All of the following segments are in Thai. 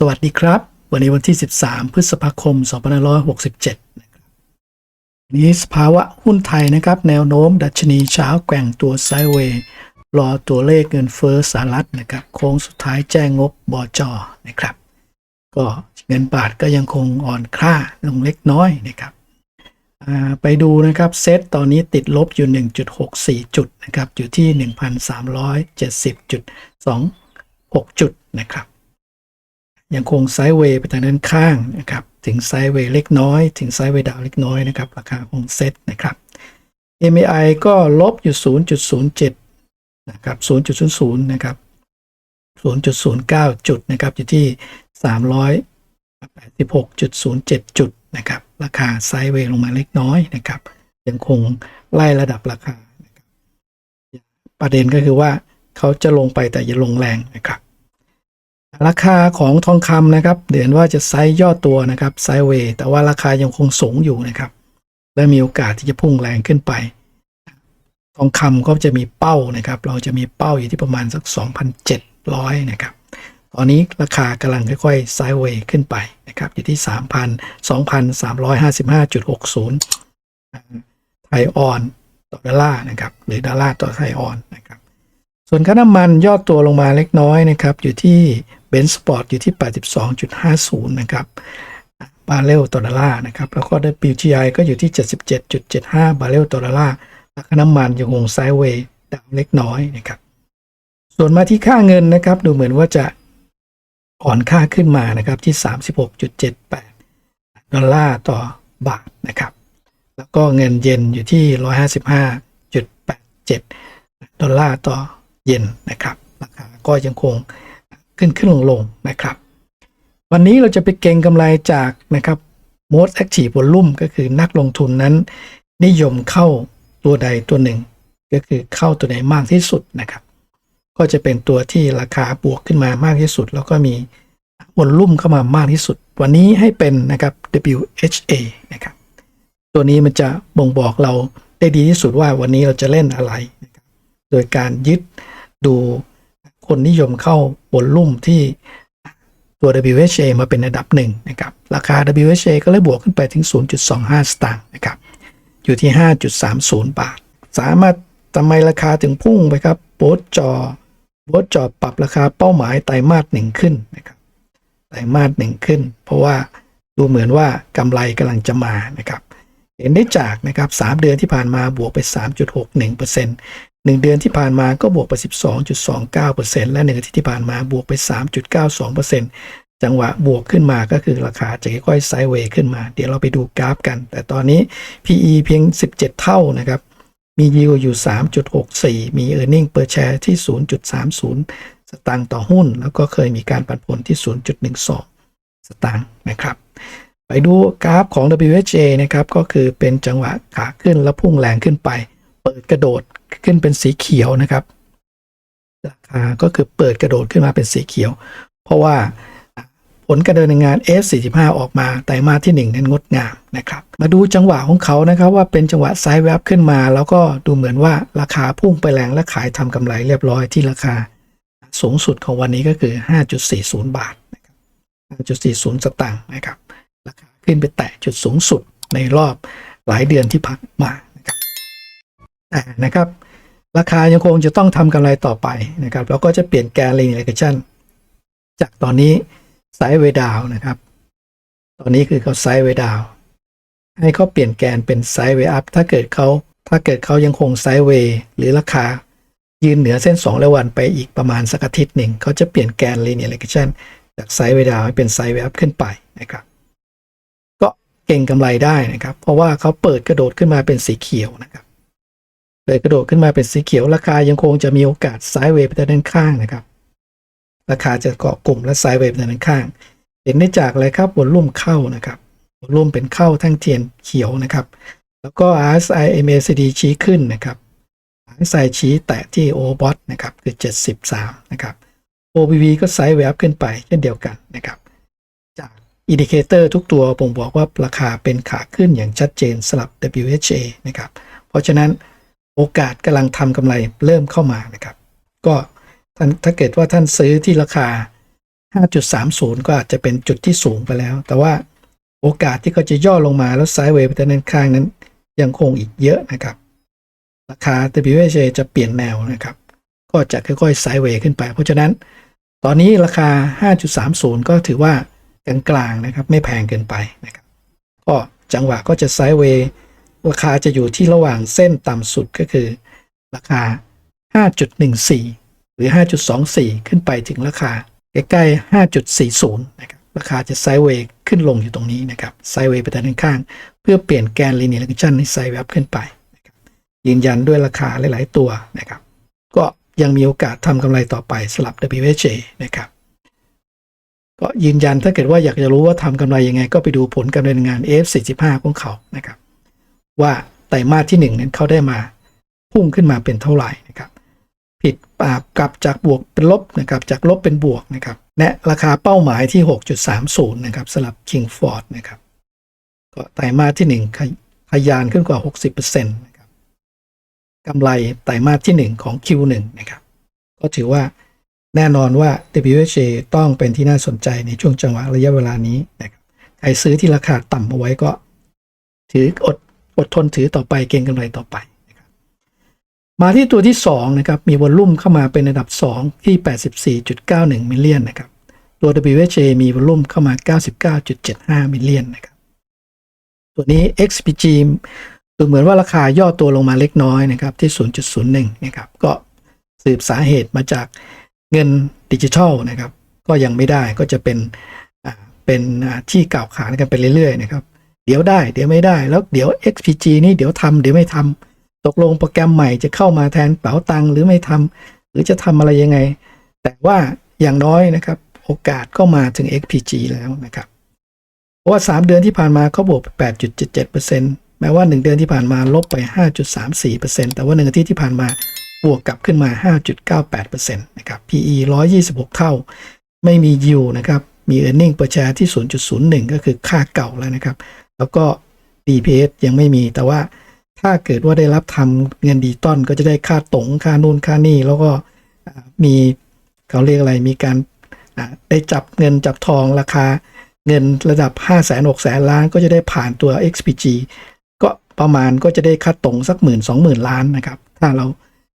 สวัสดีครับ วันนี้วันที่ 13 พฤษภาคม 2567นะครับวันนี้สภาวะหุ้นไทยนะครับ แนวโน้มดัชนีเช้าแกว่งตัวไซเวย์รอตัวเลขเงินเฟ้อสหรัฐนะครับ โค้งสุดท้ายแจ้งงบบอจอนะครับ ก็เงินบาทก็ยังคงอ่อนค่าลงเล็กน้อยนะครับไปดูนะครับเซตตอนนี้ติดลบอยู่ 1.64 จุดนะครับ อยู่ที่ 1,370.26 จุดนะครับ ยังคงไซด์เวย์ไปทางด้านข้างนะครับ ถึงไซด์เวย์เล็กน้อย ถึงไซด์เวย์ดาวเล็กน้อยนะครับ ราคาของเซ็ตนะครับ MAI ก็ลบอยู่ 0.07 นะครับ 0.00 นะครับ 0.09 จุดนะครับ อยู่ที่ 386.07 จุดนะครับ ราคาไซด์เวย์ลงมาเล็กน้อยนะครับ ยังคงไล่ระดับราคา ประเด็นก็คือว่าเขาจะลงไปแต่อย่าลงแรงนะครับ ราคาของทองคำนะครับเดือนว่าจะไซส์ย่อตัวนะครับไซด์เวย์แต่ว่าราคายังคงสูงอยู่นะครับ และมีโอกาสที่จะพุ่งแรงขึ้นไป ทองคำก็จะมีเป้านะครับ เราจะมีเป้าอยู่ที่ประมาณสัก 2,700 นะครับ ตอนนี้ราคากำลังค่อยๆไซด์เวย์ขึ้นไปนะครับอยู่ที่ 3,000 2,355.60 ไทยออนต่อดอลลาร์นะครับหรือดอลลาร์ต่อไทยออนนะครับส่วนค่าน้ำมันย่อตัวลงมาเล็กน้อยนะครับอยู่ที่ นซ์สปอร์ตอยู่ที่ 82.50 นะครับบาร์เรลต่อดอลลาร์นะครับ แล้วก็ WTI ก็อยู่ที่ 77.75 บาร์เรลต่อดอลลาร์ราคาน้ำมันยังคงไซด์เวย์ดาวเล็กน้อยนะครับ ส่วนมาที่ค่าเงินนะครับ ดูเหมือนว่าจะอ่อนค่าขึ้นมานะครับที่ 36.78 ดอลลาร์ต่อบาทนะครับ แล้วก็เงินเยนอยู่ที่ 155.87 ดอลลาร์ต่อเยนนะครับ ราคาก็ยังคง ขึ้นขึ้นลงลงนะครับ วันนี้เราจะไปเก็งกำไรจากนะครับ most active volume ก็คือนักลงทุนนั้น นิยมเข้าตัวใดตัวหนึ่ง ก็คือเข้าตัวไหนมากที่สุดนะครับ ก็จะเป็นตัวที่ราคาบวกขึ้นมามากที่สุด แล้วก็มีวอลลุ่มเข้ามามากที่สุด วันนี้ให้เป็นนะครับ WHA นะครับ ตัวนี้มันจะบ่งบอกเราได้ดีที่สุดว่าวันนี้เราจะเล่นอะไร โดยการยึดดู คนนิยมเข้าวอลลุ่มที่ตัว WHA มาเป็นอันดับหนึ่งนะครับ ราคา WHA ก็เลยบวกขึ้นไปถึง 0.25 สตางค์นะครับ อยู่ที่ 5.30 บาท สามารถทำไมราคาถึงพุ่งไปครับโบสจอโบสจอปรับราคาเป้าหมายไตรมาสหนึ่งขึ้นนะครับไตรมาสหนึ่งขึ้น เพราะว่าดูเหมือนว่ากำไรกำลังจะมานะครับ เห็นได้จากนะครับ3เดือนที่ผ่านมาบวกไป 3.61% 1 เดือนที่ผ่านมาก็บวกไป 12.29%และ1อาทิตย์ที่ผ่านมาบวกไป 3.92%จังหวะบวกขึ้นมาก็คือราคาจะค่อยๆไซด์เวย์ขึ้นมา เดี๋ยวเราไปดูกราฟกัน แต่ตอนนี้ PE เพียง 17 เท่านะครับ มี yield อยู่ 3.64 มี earning per share ที่ 0.30 สตางค์ต่อหุ้น แล้วก็เคยมีการปันผลที่ 0.12 สตางค์นะครับไปดูกราฟของ WHA นะครับ ก็คือเป็นจังหวะขาขึ้นแล้วพุ่งแรงขึ้นไป เปิดกระโดด ขึ้นเป็นสีเขียวนะครับ ราคาก็คือเปิดกระโดดขึ้นมาเป็นสีเขียว เพราะว่าผลการดำเนินงาน F45 ออกมาไตรมาสที่ 1 นั้นงดงามนะครับ มาดูจังหวะของเขานะครับ ว่าเป็นจังหวะไซด์แวบขึ้นมา แล้วก็ดูเหมือนว่าราคาพุ่งไปแรงและขายทำกำไรเรียบร้อยที่ราคาสูงสุดของวันนี้ก็คือ 5.40 บาทนะครับ5.40 สตางค์นะครับ ราคาขึ้นไปแตะจุดสูงสุดในรอบหลายเดือนที่ผ่านมา นะครับแต่นะครับ ราคายังคงจะต้องทำกำไรต่อไปนะครับ แล้วก็จะเปลี่ยนแกนเลนเ g ชั่นจากตอนนี้ไซด์เวดาวนะครับ ตอนนี้คือเขาไซด์เวดาวให้เขาเปลี่ยนแกนเป็นไซด์เวอัพถ้าเกิดเขาถ้าเกิดเขายังคงไซด์เวหรือราคายืนเหนือเส้น 2 และวันไปอีกประมาณสักอาทิตย์หนึ่งเขาจะเปลี่ยนแกน linear regression จากไซด์เวดาวให้เป็นไซด์เวอัพขึ้นไปนะครับก็เก่งกำไรได้นะครับ เพราะว่าเขาเปิดกระโดดขึ้นมาเป็นสีเขียวนะครับ เปิดกระโดดขึ้นมาเป็นสีเขียวราคายังคงจะมีโอกาสไซด์เวย์ไปด้านข้างนะครับ ราคาจะเกาะกลุ่มและไซด์เวย์ไปด้านข้าง เห็นได้จากอะไรครับวอลลุ่มเข้านะครับวอลลุ่มเป็นเข้าทั้งเทียนเขียวนะครับ แล้วก็ RSI MACD ชี้ขึ้นนะครับ RSI ชี้แตะที่ o b o t นะครับคือ 73 นะครับ OBV ก็ไซด์เวฟขึ้นไปเช่นเดียวกันนะครับจากอินดิเคเตอร์ทุกตัวบ่งบอกว่าราคาเป็นขาขึ้นอย่างชัดเจนสลับ WHA นะครับเพราะฉะนั้น โอกาสกำลังทำกำไรเริ่มเข้ามานะครับ ก็ท่านถ้าเกิดว่าท่านซื้อที่ราคา 5.30 ก็อาจจะเป็นจุดที่สูงไปแล้ว แต่ว่าโอกาสที่เขาจะย่อลงมาแล้วไซด์เวย์ไปด้านข้างนั้น ยังคงอีกเยอะนะครับ ราคา WHA จะเปลี่ยนแนวนะครับ ก็จะค่อยๆไซด์เวย์ขึ้นไป เพราะฉะนั้นตอนนี้ราคา 5.30 ก็ถือว่ากลางๆนะครับ ไม่แพงเกินไปนะครับ ก็จังหวะก็จะไซด์เวย์ ราคาจะอยู่ที่ระหว่างเส้นต่ำสุดก็คือ ราคา 5.14 หรือ 5.24 ขึ้นไปถึงราคาใกล้ๆ5.40 นะครับ ราคาจะไซด์เวย์ขึ้นลงอยู่ตรงนี้นะครับ ไซด์เวย์ไปด้านข้าง เพื่อเปลี่ยนแกนลีเนียร์ g ชันให้ไซด์เวย์ขึ้นไปนะครับยืนยันด้วยราคาหลาย ๆ ตัวนะครับ ก็ยังมีโอกาสทำกำไรต่อไปสลับ WHA นะครับก็ยืนยันถ้าเกิดว่าอยากจะรู้ว่าทำกำไรยังไง ก็ไปดูผลการดำเนินงาน F45 ของเขานะครับ ว่าไตรมาสที่ 1 นั้นเขาได้มาพุ่งขึ้นมาเป็นเท่าไหร่นะครับ ผิดปากกลับจากบวกเป็นลบนะครับจากลบเป็นบวกนะครับและราคาเป้าหมายที่ 6.30 นะครับสำหรับ Kingford นะครับก็ไตรมาสที่ 1 ขยานขึ้นกว่า 60%นะครับกำไรไตรมาสที่ 1 ของ Q1 นะครับ ก็ถือว่าแน่นอนว่า WHA ต้องเป็นที่น่าสนใจในช่วงจังหวะระยะเวลานี้นะครับใครซื้อที่ราคาต่ำเอาไว้ก็ ถืออด อดทนถือต่อไปเก็งกำไรต่อไปนะครับมาที่ตัวที่ 2 นะครับ มีวอลลุ่มเข้ามาเป็นระดับ 2 ที่ 84.91 มิลเลียนนะครับ ตัว WHA มีวอลลุ่มเข้ามา 99.75 มิลเลียนนะครับ ตัวนี้ XPG ดูเหมือนว่าราคาย่อตัวลงมาเล็กน้อยนะครับที่ 0.01 นะครับ ก็สืบสาเหตุมาจากเงินดิจิทัลนะครับ ก็ยังไม่ได้ก็จะเป็นเป็นที่กล่าวขานกันไปเรื่อยๆนะครับ เดี๋ยวได้ เดี๋ยวไม่ได้แล้วเดี๋ยว XPG นี่เดี๋ยวทำเดี๋ยวไม่ทำตกลงโปรแกรมใหม่จะเข้ามาแทนเป๋าตังหรือไม่ทำหรือจะทำอะไรยังไง แต่ว่าอย่างน้อยนะครับโอกาสก็มาถึง XPG แล้วนะครับเพราะว่า 3 เดือนที่ผ่านมาเขาบวกไป8.77%แม้ว่า 1 เดือนที่ผ่านมาลบไป 5.34%แต่ว่า1อาทิตย์ที่ผ่านมาบวกกลับขึ้นมา 5.98%นะครับ PE 126 เท่า ไม่มี Yo นะครับ มี earning per share ที่ 0.01 ก็คือค่าเก่าแล้วนะครับ แล้วก็ DPS ยังไม่มี แต่ว่าถ้าเกิดว่าได้รับทำเงินดีต้อนก็จะได้ค่าตงค่านู่นค่านี่ แล้วก็มีเขาเรียกอะไรมีการได้จับเงินจับทองราคาเงินระดับ 5 0 0 0 0 0 6 0 0 0 ล้านก็จะได้ผ่านตัว XPG ก็ประมาณก็จะได้ค่าตรงสักหมื่นสองหมื่นล้านนะครับ ถ้าเรา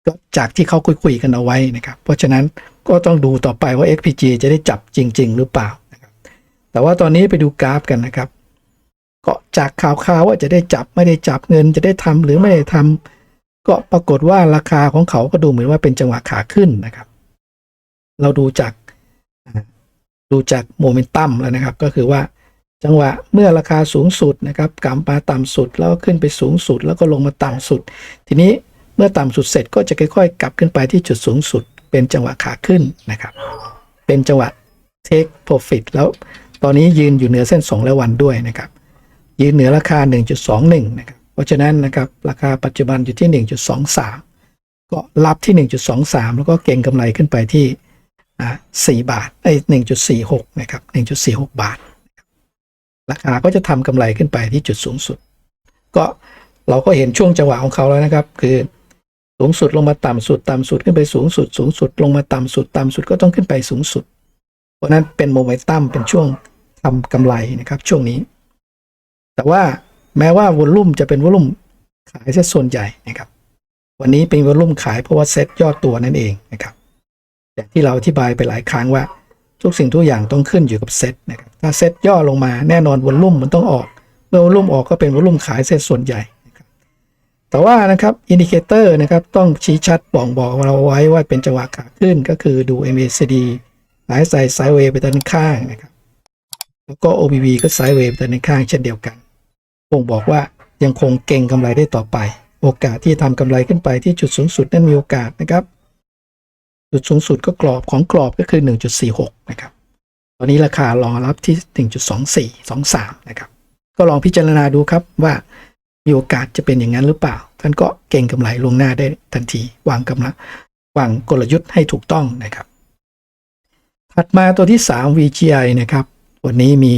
ก็จากที่เขาคุยๆกันเอาไว้นะครับ เพราะฉะนั้นก็ต้องดูต่อไปว่า XPG จะได้จับจริง ๆ หรือเปล่านะครับแต่ว่าตอนนี้ไปดูกราฟกันนะครับ ก็จากข่าวๆว่าจะได้จับไม่ได้จับเงินจะได้ทำหรือไม่ได้ทำก็ปรากฏว่าราคาของเขาก็ดูเหมือนว่าเป็นจังหวะขาขึ้นนะครับ เราดูจากดูจากโมเมนตัมแล้วนะครับ ก็คือว่าจังหวะเมื่อราคาสูงสุดนะครับกลับมาต่ำสุดแล้วก็ขึ้นไปสูงสุด แล้วก็ลงมาต่ำสุด ทีนี้เมื่อต่ำสุดเสร็จก็จะค่อยๆ กลับขึ้นไปที่จุดสูงสุด เป็นจังหวะขาขึ้นนะครับ เป็นจังหวะ take profit แล้วตอนนี้ยืนอยู่เหนือเส้น 2 และวันด้วยนะครับ ยืนเหนือราคา 1.21 นะครับ เพราะฉะนั้นนะครับราคาปัจจุบันอยู่ที่ 1.23 ก็รับที่ 1.23 แล้วก็เก็งกำไรขึ้นไปที่4บาทไอ้1.46 นะครับ 1.46 บาท ราคาก็จะทำกำไรขึ้นไปที่จุดสูงสุด ก็เราก็เห็นช่วงจังหวะของเขาแล้วนะครับ คือสูงสุดลงมาต่ำสุดต่ำสุดขึ้นไปสูงสุด สูงสุดลงมาต่ำสุดต่ำสุดก็ต้องขึ้นไปสูงสุด เพราะนั้นเป็นโมเมนตัมเป็นช่วงทำกำไรนะครับช่วงนี้ แต่ว่าแม้ว่าวอลลุ่มจะเป็นวอลลุ่มขายซะส่วนใหญ่นะครับ วันนี้เป็นวอลลุ่มขายเพราะว่าเซ็ตยอดตัวนั่นเองนะครับอย่างที่เราอธิบายไปหลายครั้งว่า ทุกสิ่งทุกอย่างต้องขึ้นอยู่กับเซ็ตนะครับถ้าเซ็ตย่อลงมาแน่นอนวอลลุ่มมันต้องออก เมื่อวอลลุ่มออกก็เป็นวอลลุ่มขายเซ็ตส่วนใหญ่นะครับแต่ว่านะครับอินดิเคเตอร์นะครับต้องชี้ชัดบอกบอกเราไว้ว่าเป็นจังหวะขาขึ้นก็คือดู MACD หลายไซส์ไซด์เวย์ไปด้านข้างนะครับแล้วก็ OBV ก็ไซด์เวย์ไปด้านข้างเช่นเดียวกัน บ่งบอกว่ายังคงเก่งกำไรได้ต่อไป โอกาสที่จะทำกำไรขึ้นไปที่จุดสูงสุดนั้นมีโอกาสนะครับ จุดสูงสุดก็กรอบของกรอบก็คือ 1.46 นะครับ ตอนนี้ราคารองรับที่ 1.24 23 นะครับ ก็ลองพิจารณาดูครับว่ามีโอกาสจะเป็นอย่างนั้นหรือเปล่า ท่านก็เก่งกำไรลงหน้าได้ทันที วางกำลังวางกลยุทธ์ให้ถูกต้องนะครับ ถัดมาตัวที่ 3 VGI นะครับ วันนี้มี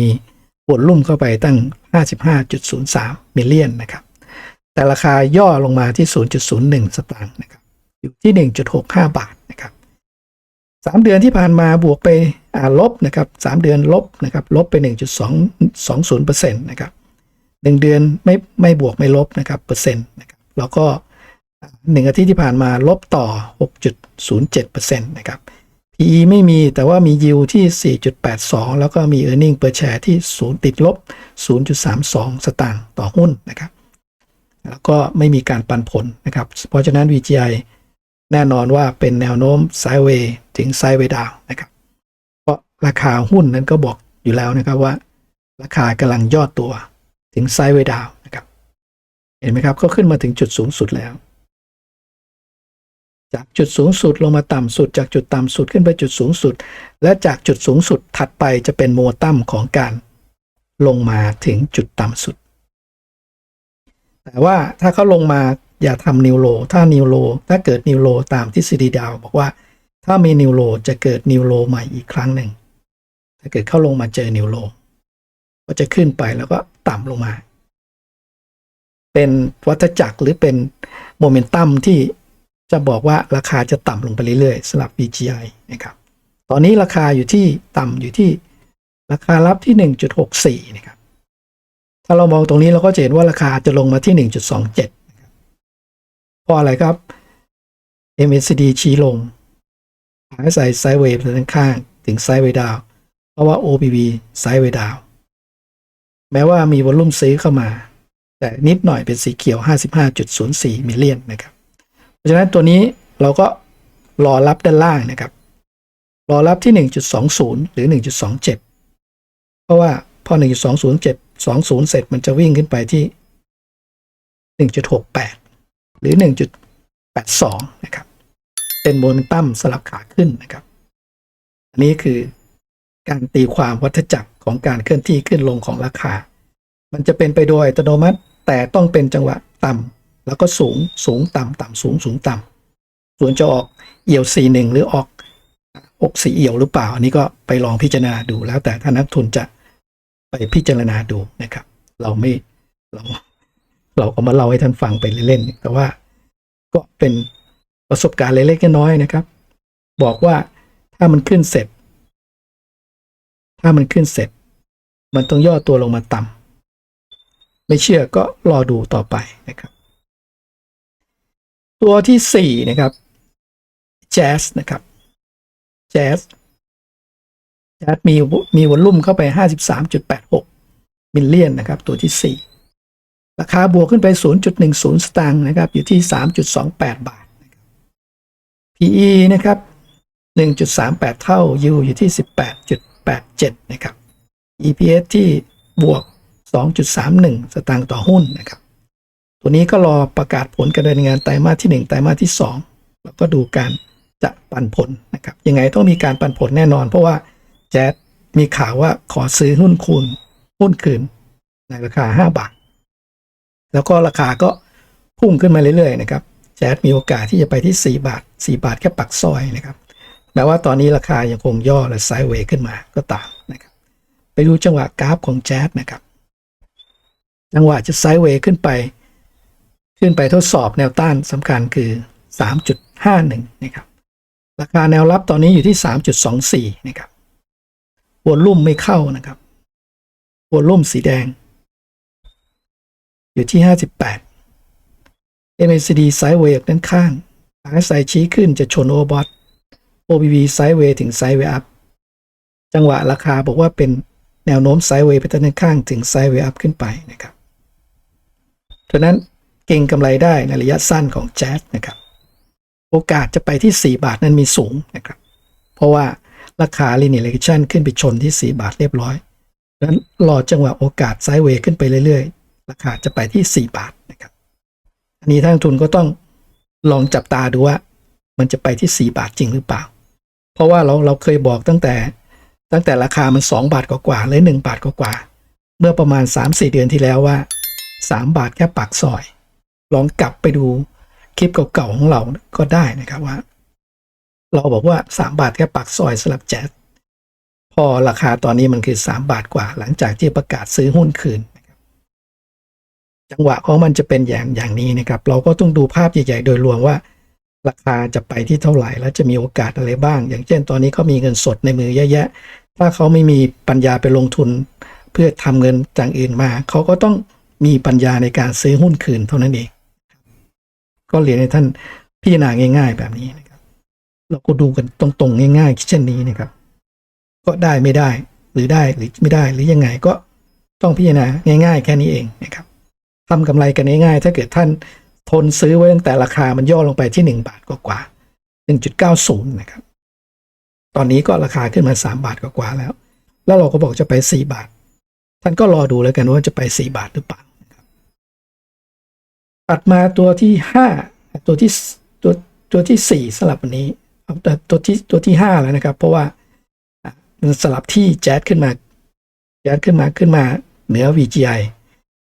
วอลลุ่มเข้าไปตั้ง 55.03 มิลเลียนนะครับ แต่ราคาย่อลงมาที่ 0.01 สตางค์นะครับ อยู่ที่ 1.65 บาทนะครับสามเดือนที่ผ่านมาบวกไปอ่าลบนะครับสามเดือนลบนะครับ ลบไป 1.2 20%นะครับหนึ่งเดือนไม่ไม่บวกไม่ลบนะครับเปอร์เซ็นต์นะครับแล้วก็อ่าหนึ่งอาทิตย์ที่ผ่านมาลบต่อ 6.07%นะครับ PE ไม่มีแต่ว่ามี yield ที่ 4.82 แล้วก็มี earning per share ที่ 0 ติดลบ 0.32 สตางค์ต่อหุ้นนะครับ แล้วก็ไม่มีการปันผลนะครับ เพราะฉะนั้น VGI แน่นอนว่าเป็นแนวโน้ม sideways ถึง sideways down นะครับเพราะราคาหุ้นนั้นก็บอกอยู่แล้วนะครับว่า ราคากำลังย่อตัวถึง sideways down นะครับ เห็นไหมครับก็ขึ้นมาถึงจุดสูงสุดแล้ว จากจุดสูงสุดลงมาต่ำสุด จากจุดต่ำสุดขึ้นไปจุดสูงสุด และจากจุดสูงสุดถัดไปจะเป็นโมตัมของการลงมาถึงจุดต่ำสุด แต่ว่าถ้าเขาลงมาอย่าทำนิวโล ถ้านิวโล ถ้าเกิดนิวโลตามทฤษฎีดาว บอกว่าถ้ามีนิวโลจะเกิดนิวโลใหม่อีกครั้งหนึ่ง ถ้าเกิดเข้าลงมาเจอนิวโล ก็จะขึ้นไปแล้วก็ต่ำลงมา เป็นวัฏจักรหรือเป็นโมเมนตัมที่ จะบอกว่าราคาจะต่ำลงไปเรื่อยๆสำหรับ BGI นะครับ ตอนนี้ราคาอยู่ที่ต่ำอยู่ที่ราคารับที่ 1.64 นะครับ ถ้าเรามองตรงนี้เราก็จะเห็นว่าราคาจะลงมาที่ 1.27นะครับเพราะอะไรครับ MACD ชี้ลง RSI ไซด์เวฟด้านข้างถึงไซด์เวดาว เพราะว่า OPV ไซด์เวดาว แม้ว่ามีวอลุ่มซื้อเข้ามา แต่นิดหน่อยเป็นสีเขียว 55.04 มิลเลียนนะครับ เพราะฉะนั้นตัวนี้เราก็รอรับด้านล่างนะครับ รอรับที่ 1.20 หรือ 1.27 เพราะว่าพอ 1.207 20 เสร็จมันจะวิ่งขึ้นไปที่ 1.68 หรือ 1.82 นะครับ เป็นโมเมนตัมสลับขาขึ้นนะครับ อันนี้คือการตีความวัฏจักรของการเคลื่อนที่ขึ้นลงของราคา มันจะเป็นไปโดยอัตโนมัติแต่ต้องเป็นจังหวะต่ำ แล้วก็สูงสูงต่ำต่ำสูงสูงต่ำส่วนจะออกเอี่ยวสีหนึ่งหรือออกอกสีเอี่ยวหรือเปล่า อันนี้ก็ไปลองพิจารณาดูแล้วแต่ถ้านักทุนจะไปพิจารณาดูนะครับ เราไม่เราเราก็มาเล่าให้ท่านฟังไปเล่นๆแต่ว่าก็เป็นประสบการณ์เล็กๆน้อยๆนะครับ บอกว่าถ้ามันขึ้นเสร็จ ถ้ามันขึ้นเสร็จ มันต้องย่อตัวลงมาต่ำไม่เชื่อก็รอดูต่อไปนะครับ ตัวที่สี่นะครับแจ๊สนะครับแจ๊สแจ๊สมีมีวอลลุ่มเข้าไป 53.86 มิลเลียนนะครับ ตัวที่สี่ราคาบวกขึ้นไป 0.10 สตางค์นะครับ อยู่ที่ 3.28 บาท PE นะครับ 1.38 เท่า U อยู่ที่ 18.87 นะครับ EPS ที่บวก 2.31 สตางค์ต่อหุ้นนะครับ ตัวนี้ก็รอประกาศผลการดำเนินงานไตรมาสที่ 1 ไตรมาสที่ 2 แล้วก็ดูการจะปันผลนะครับยังไงต้องมีการปันผลแน่นอน เพราะว่าแจ๊ดมีข่าวว่าขอซื้อหุ้นคืนหุ้นคืน ในราคา 5 บาท แล้วก็ราคาก็พุ่งขึ้นมาเรื่อยๆนะครับแจ๊ดมีโอกาสที่จะไปที่ 4 บาท 4 บาทแค่ปักซอยนะครับแม้ว่าตอนนี้ราคายังคงย่อและไซด์เวย์ขึ้นมาก็ตามนะครับไปดูจังหวะกราฟของแจ๊ดนะครับ จังหวะจะไซด์เวย์ขึ้นไป ขึ้นไปทดสอบแนวต้านสำคัญคือ 3.51 นะครับ ราคาแนวรับตอนนี้อยู่ที่ 3.24 นะครับวอลลุ่มไม่เข้านะครับวอลลุ่มสีแดง อยู่ที่ 58 MACD ไซด์เวย์ด้านข้าง RSI ชี้ขึ้นจะชนโอบอท OBV ไซด์เวย์ถึงไซด์เวย์อัพ จังหวะราคาบอกว่าเป็นแนวโน้มไซด์เวย์ไปด้านข้างถึงไซด์เวย์อัพขึ้นไปนะครับฉะนั้น เก่งกำไรได้ในระยะสั้นของแจ๊สนะครับ โอกาสจะไปที่ 4 บาทนั้นมีสูงนะครับ เพราะว่าราคา linear regression ขึ้นไปชนที่ 4 บาทเรียบร้อยดังนั้นรอจังหวะโอกาสไซด์เวย์ขึ้นไปเรื่อยๆ ราคาจะไปที่ 4 บาทนะครับ อันนี้ทางทุนก็ต้องลองจับตาดูว่า มันจะไปที่ 4 บาทจริงหรือเปล่า เพราะว่าเราเราเคยบอกตั้งแต่ ตั้งแต่ราคามัน 2 บาทกว่าๆหรือ1บาทกว่าๆเมื่อประมาณ 3-4 เดือนที่แล้วว่า 3 บาทแค่ปากซอย ลองกลับไปดูคลิปเก่าๆของเราก็ได้นะครับว่า เราบอกว่า 3 บาทแค่ปากซอยสำหรับแจ๊สพอราคาตอนนี้มันคือ 3 บาทกว่า หลังจากที่ประกาศซื้อหุ้นคืนจังหวะของมันจะเป็นอย่างอย่างนี้นะครับ เราก็ต้องดูภาพใหญ่ๆโดยรวมว่า ราคาจะไปที่เท่าไหร่ แล้วจะมีโอกาสอะไรบ้าง อย่างเช่น ตอนนี้เขามีเงินสดในมือเยอะแยะ ถ้าเขาไม่มีปัญญาไปลงทุน เพื่อทำเงินจากอื่นมา เขาก็ต้องมีปัญญาในการซื้อหุ้นคืนเท่านั้นเอง ก็เรียนให้ท่านพิจารณาง่าย ๆ แบบนี้นะครับ เราก็ดูกันตรงๆง่ายๆเช่นนี้นะครับ ก็ได้ไม่ได้หรือได้หรือไม่ได้หรือยังไงก็ต้องพิจารณาง่าย ๆ แค่นี้เองนะครับทำกำไรกันง่ายๆ ถ้าเกิดท่านทนซื้อไว้ตั้งแต่ราคามันย่อลงไปที่หนึ่งบาทกว่าๆหนึ่งจุดเก้าศูนย์นะครับ ตอนนี้ก็ราคาขึ้นมาสามบาทกว่าๆแล้ว แล้วเราก็บอกจะไปสี่บาท ท่านก็รอดูแล้วกันว่าจะไปสี่บาทหรือเปล่านะครับ ตัดมาตัวที่ห้าตัวที่ตัวตัวที่สี่สลับวันนี้เอาแต่ตัวที่ตัวที่ห้าแล้วนะครับ เพราะว่ามันสลับที่แจ๊ดขึ้นมาแจ๊ดขึ้นมาขึ้นมาเหนือ VGI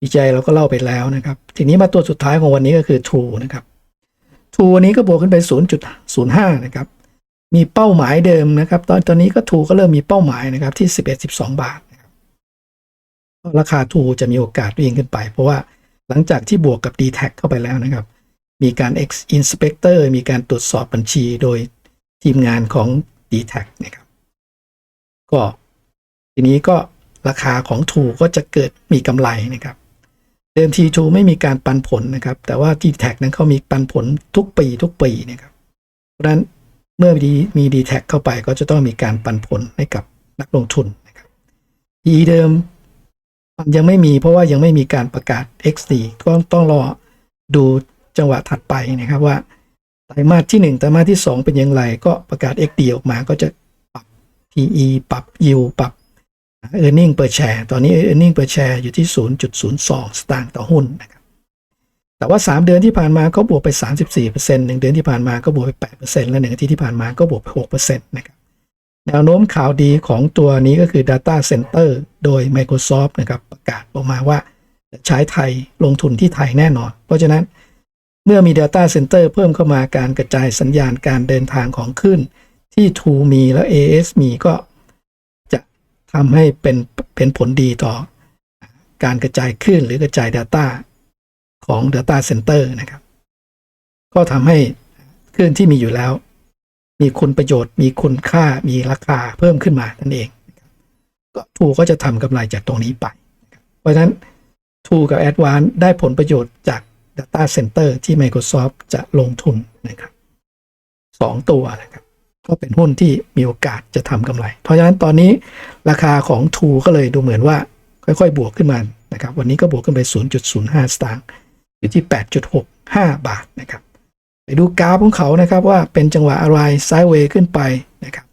VGI เราก็เล่าไปแล้วนะครับ ทีนี้มาตัวสุดท้ายของวันนี้ก็คือ True นะครับ True วันนี้ก็บวกขึ้นไป 0.05 นะครับ มีเป้าหมายเดิมนะครับ ตอนตอนนี้ก็ True ก็เริ่มมีเป้าหมายนะครับที่ 11-12 บาทนะครับราคา True จะมีโอกาสวิ่งขึ้นไป เพราะว่า หลังจากที่บวกกับ d t แทเข้าไปแล้วนะครับ มีการ X Inspector มีการตรวจสอบบัญชีโดยทีมงานของ d t แทนะครับ ก็ทีนี้ก็ราคาของ True ก็จะเกิดมีกำไรนะครับ เดิมที True ไม่มีการปันผลนะครับ แต่ว่า d t แทนั้นเขามีปันผลทุกปีทุกปีนะครับ เพราะนั้นเมื่อมีมี d t แทเข้าไปก็จะต้องมีการปันผลให้กับนักลงทุนนะครับ e เดิม มันยังไม่มีเพราะว่ายังไม่มีการประกาศ XD ก็ต้องรอดูจังหวะถัดไปนะครับว่าไตรมาสที่1ไตรมาสที่ 2 เป็นอย่างไร ก็ประกาศ XD ออกมาก็จะปรับ PE ปรับ yield ปรับ e a r n i n g per share ตอนนี้ e a r n i n g per share อยู่ที่ 0.02 สตางค์ต่อหุ้นนะครับแต่ว่า 3 เดือนที่ผ่านมาก็บวกไป 34%หนึ่งเดือนที่ผ่านมาก็บวกไป 8%และหนึ่งอาทิตย์ที่ผ่านมาก็บวกไป 6%นะครับ แนวโน้มข่าวดีของตัวนี้ก็คือ Data Center โดย Microsoft นะครับประกาศออกมาว่าใช้ไทยลงทุนที่ไทยแน่นอน เพราะฉะนั้นเมื่อมี Data Center เพิ่มเข้ามาการกระจายสัญญาณการเดินทางของขึ้น ที่ True มีและ AS มีก็จะทำให้เป็นเป็นผลดีต่อการกระจายขึ้นหรือกระจาย Data ของ Data Center นะครับ ก็ทำให้คลื่นที่มีอยู่แล้ว มีคุณประโยชน์ มีคุณค่ามีราคาเพิ่มขึ้นมานั่นเองก็ทูก็จะทำกำไรจากตรงนี้ไป เพราะฉะนั้นทูกับ a d v a n c e ได้ผลประโยชน์จาก Data Center ที่ Microsoft จะลงทุนนะครับสองตัวนะครับก็เป็นหุ้นที่มีโอกาสจะทำกำไร เพราะฉะนั้นตอนนี้ราคาของทูก็เลยดูเหมือนว่าค่อยๆ บวกขึ้นมานะครับ วันนี้ก็บวกขึ้นไป 0.05 สตางค์อยู่ที่ 8.65 บาทนะครับ ไปดูกราฟของเขานะครับว่าเป็นจังหวะอะไรไซด์เวย์ขึ้นไปนะครับ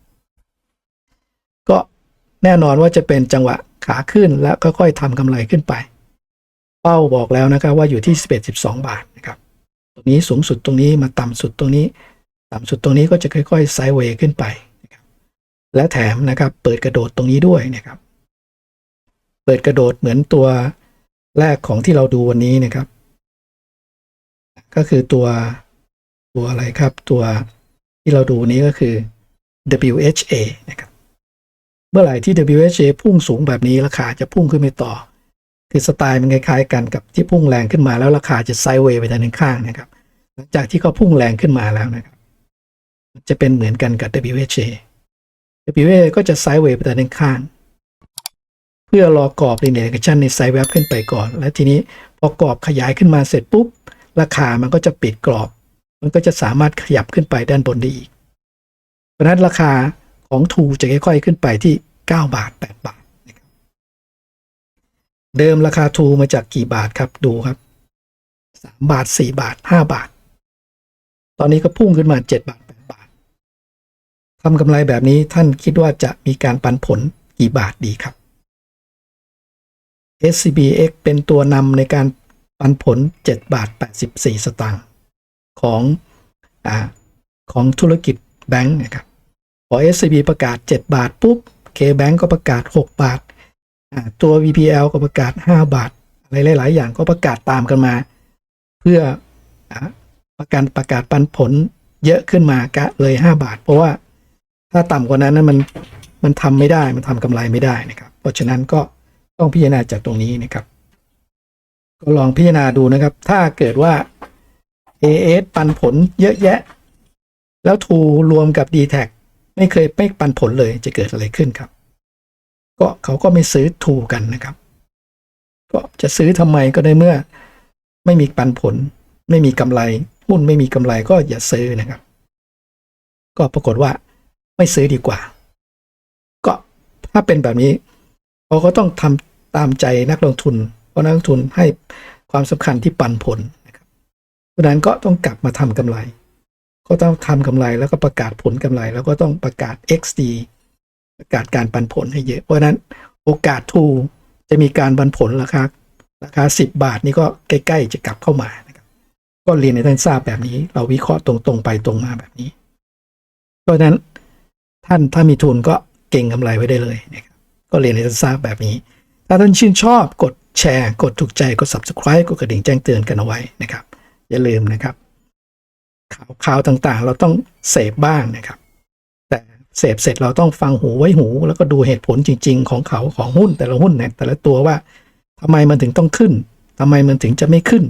ก็แน่นอนว่าจะเป็นจังหวะขาขึ้นแล้วค่อยๆทำกำไรขึ้นไป เป้าบอกแล้วนะครับว่าอยู่ที่ 11 12 บาทนะครับตรงนี้สูงสุดตรงนี้มาต่ำสุดตรงนี้ ต่ำสุดตรงนี้ก็จะค่อยๆไซด์เวย์ขึ้นไปนะครับและแถมนะครับเปิดกระโดดตรงนี้ด้วยนะครับ เปิดกระโดดเหมือนตัวแรกของที่เราดูวันนี้นะครับ ก็คือตัว ตัวอะไรครับ ตัวที่เราดูนี้ก็คือ WHA นะครับเมื่อไหร่ที่ WHA พุ่งสูงแบบนี้ราคาจะพุ่งขึ้นไปต่อ คือสไตล์มันคล้ายๆกันกับที่พุ่งแรงขึ้นมาแล้วราคาจะไซด์เวย์ไปทางหนึ่งข้างนะครับ หลังจากที่เขาพุ่งแรงขึ้นมาแล้วนะครับ จะเป็นเหมือนกันกับ WHA WHA ก็จะไซด์เวย์ไปทางหนึ่งข้าง เพื่อรอกรอบ linear regression ในไซด์แวบขึ้นไปก่อน และทีนี้พอกรอบขยายขึ้นมาเสร็จปุ๊บ ราคามันก็จะปิดกรอบ มันก็จะสามารถขยับขึ้นไปด้านบนได้อีก เพราะนั้นราคาของทูจะค่อยๆขึ้นไปที่ 9 บาท 8 บาทนะครับเดิมราคาทูมาจากกี่บาทครับดูครับ 3 บาท 4 บาท 5 บาท ตอนนี้ก็พุ่งขึ้นมา 7 บาท 8 บาททำกำไรแบบนี้ท่านคิดว่าจะมีการปันผลกี่บาทดีครับ SCBX เป็นตัวนำในการปันผล 7 บาท 84 สตางค์ ของอของธุรกิจแบงค์นะครับพอ SCB ประกาศ 7 บาทปุ๊บ KBank ก็ประกาศ 6 บาท ตัว VPL ก็ประกาศ 5 บาท อะไรหลาย ๆ อย่างก็ประกาศตามกันมา เพื่ออ่าประกันประกาศปันผลเยอะขึ้นมากะเลย 5 บาท เพราะว่าถ้าต่ำกว่านั้นนั้นมันมันทำไม่ได้มันทำกำไรไม่ได้นะครับ เพราะฉะนั้นก็ต้องพิจารณาจากตรงนี้นะครับ ก็ลองพิจารณาดูนะครับ ถ้าเกิดว่า AS ปันผลเยอะแยะ แล้วทูรวมกับ d t แทไม่เคยไม่ปันผลเลยจะเกิดอะไรขึ้นครับ ก็เขาก็ไม่ซื้อทูกันนะครับ ก็จะซื้อทำไมก็ในเมื่อ ไม่มีปันผล ไม่มีกำไร หุ้นไม่มีกำไรก็อย่าซื้อนะครับ ก็ปรากฏว่าไม่ซื้อดีกว่า ก็ถ้าเป็นแบบนี้เขาก็ต้องทำตามใจนักลงทุน เพราะนักลงทุนให้ความสำคัญที่ปันผล รับเพราะนั้นก็ต้องกลับมาทำกำไร ก็ต้องทำกำไรแล้วก็ประกาศผลกำไร แล้วก็ต้องประกาศ XD ประกาศการปันผลให้เยอะ เพราะนั้นโอกาสทูจะมีการปันผลราคาราคา 10 บาทนี่ก็ใกล้ ๆ จะกลับเข้ามานะครับก็เรียนให้ท่านทราบแบบนี้ เราวิเคราะห์ตรงๆไปตรงมาแบบนี้ เพราะนั้นท่านถ้ามีทุนก็เก่งกำไรไว้ได้เลยนะครับก็เรียนให้ท่านทราบแบบนี้ ถ้าท่านชื่นชอบกดแชร์ กดถูกใจกด subscribe กดกระดิ่งแจ้งเตือนกันเอาไว้นะครับ อย่าลืมนะครับ ข่าวข่าวต่างๆ เราต้องเสพบ้างนะครับ แต่เสพเสร็จเราต้องฟังหูไว้หู แล้วก็ดูเหตุผลจริง ๆ ของเขาของหุ้นแต่ละหุ้นเนี่ยแต่ละตัวว่าทำไมมันถึงต้องขึ้นทำไมมันถึงจะไม่ขึ้น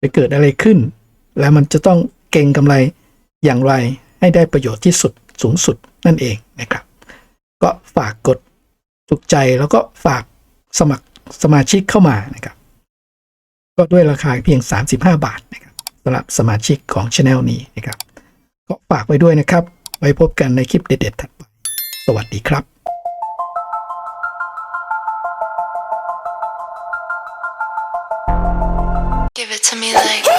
จะเกิดอะไรขึ้น แล้วมันจะต้องเก่งกำไรอย่างไรให้ได้ประโยชน์ที่สุดสูงสุดนั่นเองนะครับ ก็ฝากกดถูกใจแล้วก็ฝากสมัครสมาชิกเข้ามานะครับ ก็ด้วยราคาเพียง 35 บาทนะครับสำหรับสมาชิกของช anel นี้นะครับก็ฝากไว้ด้วยนะครับ ไว้พบกันในคลิปเด็ดๆถัดไป สวัสดีครับ Give it to me like